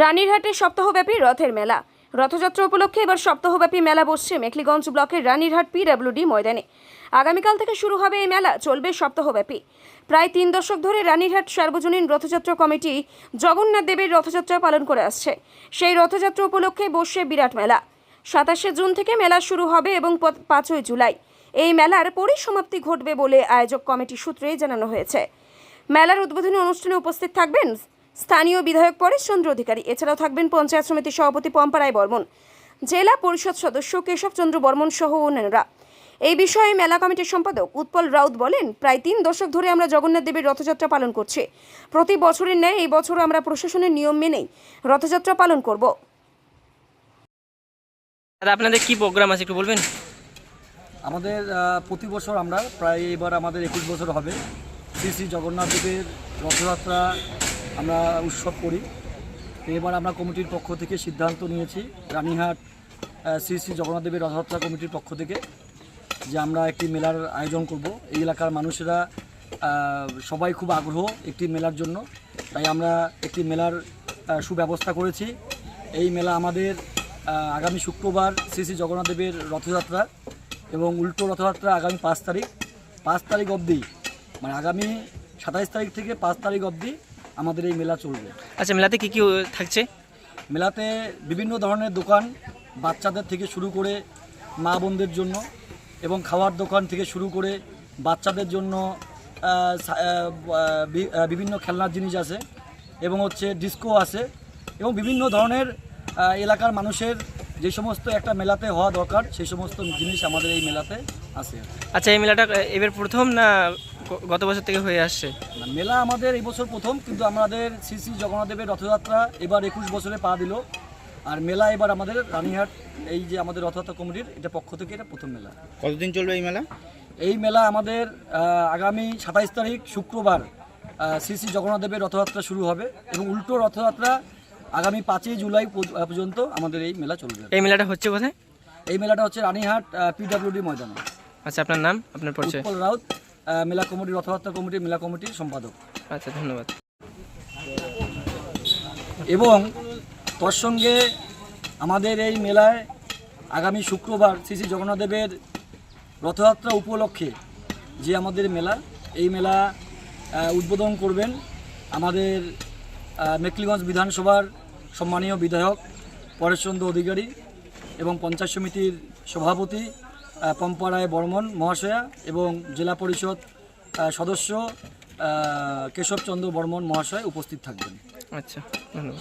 রানীরহাটে সপ্তাহব্যাপী রথের মেলা। রথযাত্রা উপলক্ষে এবার সপ্তাহব্যাপী মেলা বসছে মেখলিগঞ্জ ব্লকের রানীরহাট পিডব্লিউডি ময়দানে। আগামীকাল থেকে শুরু হবে এই মেলা, চলবে সপ্তাহব্যাপী। প্রায় তিন দশক ধরে রানীরহাট সার্বজনীন রথযাত্রা কমিটি জগন্নাথ দেবের রথযাত্রা পালন করে আসছে। সেই রথযাত্রা উপলক্ষে বসছে বিরাট মেলা। সাতাশে জুন থেকে মেলা শুরু হবে এবং পাঁচই জুলাই। এই মেলার পরিসমাপ্তি ঘটবে বলে আয়োজক কমিটি সূত্রে জানানো হয়েছে। মেলার উদ্বোধনী অনুষ্ঠানে উপস্থিত থাকবেন স্থানীয় বিধায়ক পরেশ চন্দ্র অধিকারী এছাড়াও থাকবেন পঞ্চায়েত সমিতির সভাপতি পম্পা রায় বর্মন জেলা পরিষদ সদস্য কেশব চন্দ্র বর্মন সহ অন্যান্যরা। এই বিষয়ে মেলা কমিটির সম্পাদক উৎপল রাউত বলেন প্রায় তিন দশক ধরে আমরা জগন্নাথ দেবের রথযাত্রা পালন করছি। প্রতি বছরের ন্যায় এই বছর আমরা প্রশাসনের নিয়ম মেনেই রথযাত্রা পালন করব। দাদা আপনাদের কি প্রোগ্রাম আছে একটু বলবেন? আমাদের প্রতি বছর আমরা প্রায় এবার আমাদের একুশ বছর হবে শ্রী শ্রী জগন্নাথ দেবের রথযাত্রা আমরা উৎসব করি। এবার আমরা কমিটির পক্ষ থেকে সিদ্ধান্ত নিয়েছি, রানীহাট শ্রী শ্রী জগন্নাথ দেবের রথযাত্রা কমিটির পক্ষ থেকে, যে আমরা একটি মেলার আয়োজন করব। এই এলাকার মানুষেরা সবাই খুব আগ্রহ একটি মেলার জন্য। তাই আমরা একটি মেলার সুব্যবস্থা করেছি। এই মেলা আমাদের আগামী শুক্রবার শ্রী শ্রী জগন্নাথ দেবের রথযাত্রা এবং উল্টো রথযাত্রা আগামী পাঁচ তারিখ। পাঁচ তারিখ অবধি মানে আগামী সাতাইশ তারিখ থেকে পাঁচ তারিখ অবধি আমাদের এই মেলা চলবে। আচ্ছা মেলাতে কি কি থাকছে? মেলাতে বিভিন্ন ধরনের দোকান বাচ্চাদের থেকে শুরু করে মা বোনদের জন্য এবং খাওয়ার দোকান থেকে শুরু করে বাচ্চাদের জন্য বিভিন্ন খেলনার জিনিস আছে এবং হচ্ছে ডিস্কো আছে এবং বিভিন্ন ধরনের এলাকার মানুষের যে সমস্ত একটা মেলাতে হওয়া দরকার সেই সমস্ত জিনিস আমাদের এই মেলাতে আছে আচ্ছা এই মেলাটা এবার প্রথম না গত বছর থেকে হয়ে আসছে। না, মেলা আমাদের এই বছর প্রথম কিন্তু আমাদের শ্রী শ্রী জগন্নাথ দেবের রথযাত্রা এবার একুশ বছরে পা দিল। আর মেলা এবার আমাদের রানীহাট এই যে আমাদের রথযাত্রা কমিটির এটা পক্ষ থেকে এটা প্রথম মেলা। কতদিন চলবে এই মেলা? এই মেলা আমাদের আগামী সাতাইশ তারিখ শুক্রবার শ্রী শ্রী জগন্নাথ দেবের রথযাত্রা শুরু হবে এবং উল্টো রথযাত্রা আগামী পাঁচই জুলাই পর্যন্ত আমাদের এই মেলা চলবে। এই মেলাটা হচ্ছে কোথায়? এই মেলাটা হচ্ছে রানীহাট পিডাব্লিউডি ময়দানে। আচ্ছা আপনার নাম আপনার পরিচয়। রাউত। মেলা কমিটি রথযাত্রা কমিটি মেলা কমিটির সম্পাদক। আচ্ছা ধন্যবাদ। এবং তোর সঙ্গে আমাদের এই মেলায় আগামী শুক্রবার শ্রী শ্রী জগন্নাথ দেবের রথযাত্রা উপলক্ষে যে আমাদের মেলা এই মেলা উদ্বোধন করবেন আমাদের মেকলিগঞ্জ বিধানসভার সম্মানীয় বিধায়ক পরেশচন্দ্র অধিকারী এবং পঞ্চায়েত সমিতির সভাপতি পম্পা রায় বর্মন মহাশয়া এবং জেলা পরিষদ সদস্য কেশবচন্দ্র বর্মন মহাশয় উপস্থিত থাকবেন। আচ্ছা ধন্যবাদ।